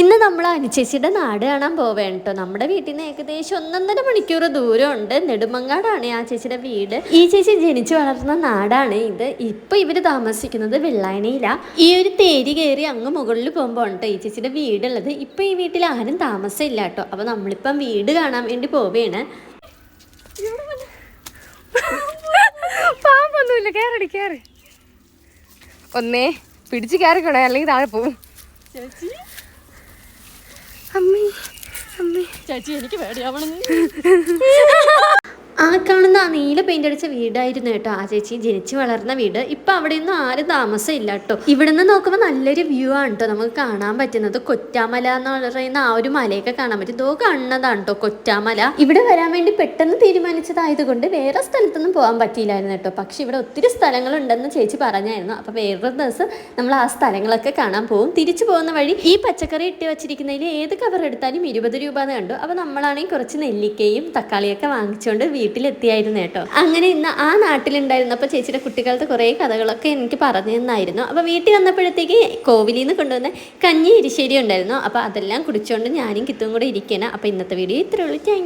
ഇന്ന് നമ്മൾ അനുചേച്ചിയുടെ നാട് കാണാൻ പോവേണ്ട കേട്ടോ നമ്മുടെ വീട്ടിൽ നിന്ന് ഏകദേശം ഒന്നൊന്നര മണിക്കൂർ ദൂരമുണ്ട്. നെടുമങ്ങാടാണ് ആ ചേച്ചിയുടെ വീട്. ഈ ചേച്ചി ജനിച്ചു വളർന്ന നാടാണ് ഇത്. ഇപ്പൊ ഇവർ താമസിക്കുന്നത് വെള്ളായണിയില. ഈ ഒരു തേരി കയറി അങ്ങ് മുകളിൽ പോകുമ്പോൾ ഈ ചേച്ചിയുടെ വീടുള്ളത്. ഇപ്പൊ ഈ വീട്ടിൽ ആരും താമസമില്ല കേട്ടോ അപ്പൊ നമ്മളിപ്പം വീട് കാണാൻ വേണ്ടി പോവുകയാണ് പാമ്പൊന്നുമില്ല. കേറടി കേറ്. ഒന്നേ പിടിച്ച് കയറിക്കണേ അല്ലെങ്കിൽ താഴെ പോവും. ചേച്ചി? അമ്മേ അമ്മേ. ചേച്ചി എനിക്ക് പേടിയാവണം ആ കാണുന്ന ആ നീല പെയിന്റ് അടിച്ച വീടായിരുന്നു കേട്ടോ ആ ചേച്ചി. ജനിച്ചു വളർന്ന വീട്. ഇപ്പൊ അവിടെ ഒന്നും ആരും താമസമില്ല കേട്ടോ. ഇവിടുന്ന് നോക്കുമ്പോൾ നല്ലൊരു വ്യൂ ആണ് കേട്ടോ നമുക്ക് കാണാൻ പറ്റുന്നത്. കൊറ്റാമല എന്ന് പറയുന്ന ആ ഒരു മലയൊക്കെ കാണാൻ പറ്റും. ഇതോ കാണുന്നതാണ് കേട്ടോ കൊറ്റാമല. ഇവിടെ വരാൻ വേണ്ടി പെട്ടെന്ന് തീരുമാനിച്ചതായതുകൊണ്ട് വേറെ സ്ഥലത്തൊന്നും പോകാൻ പറ്റിയില്ലായിരുന്നു കേട്ടോ. പക്ഷെ ഇവിടെ ഒത്തിരി സ്ഥലങ്ങൾ ഉണ്ടെന്ന് ചേച്ചി പറഞ്ഞായിരുന്നു. അപ്പൊ വേറൊരു ദിവസം നമ്മൾ ആ സ്ഥലങ്ങളൊക്കെ കാണാൻ പോകും തിരിച്ചു പോകുന്ന വഴി ഈ പച്ചക്കറി ഇട്ട് വെച്ചിരിക്കുന്നതിൽ ഏത് കവർ എടുത്താലും ഇരുപത് രൂപ എന്ന് കണ്ടു. അപ്പൊ നമ്മളാണെങ്കിൽ കുറച്ച് നെല്ലിക്കയും തക്കാളിയൊക്കെ വാങ്ങിച്ചുകൊണ്ട് വീട്ടിലെത്തിയായിരുന്നു കേട്ടോ. അങ്ങനെ ഇന്ന് ആ നാട്ടിലുണ്ടായിരുന്നപ്പോൾ ചേച്ചിയുടെ കുട്ടിക്കാലത്ത് കുറേ കഥകളൊക്കെ എനിക്ക് പറഞ്ഞു തന്നായിരുന്നു. അപ്പോൾ വീട്ടിൽ വന്നപ്പോഴത്തേക്ക് കോവിലിൽ നിന്ന് കൊണ്ടുവന്ന കഞ്ഞി ഇരിശ്ശേരി ഉണ്ടായിരുന്നു. അപ്പോൾ അതെല്ലാം കുടിച്ചുകൊണ്ട് ഞാനും കിത്തും കൂടെ ഇരിക്കണം അപ്പോൾ ഇന്നത്തെ വീഡിയോ ഇത്രയുള്ളൂ താങ്ക്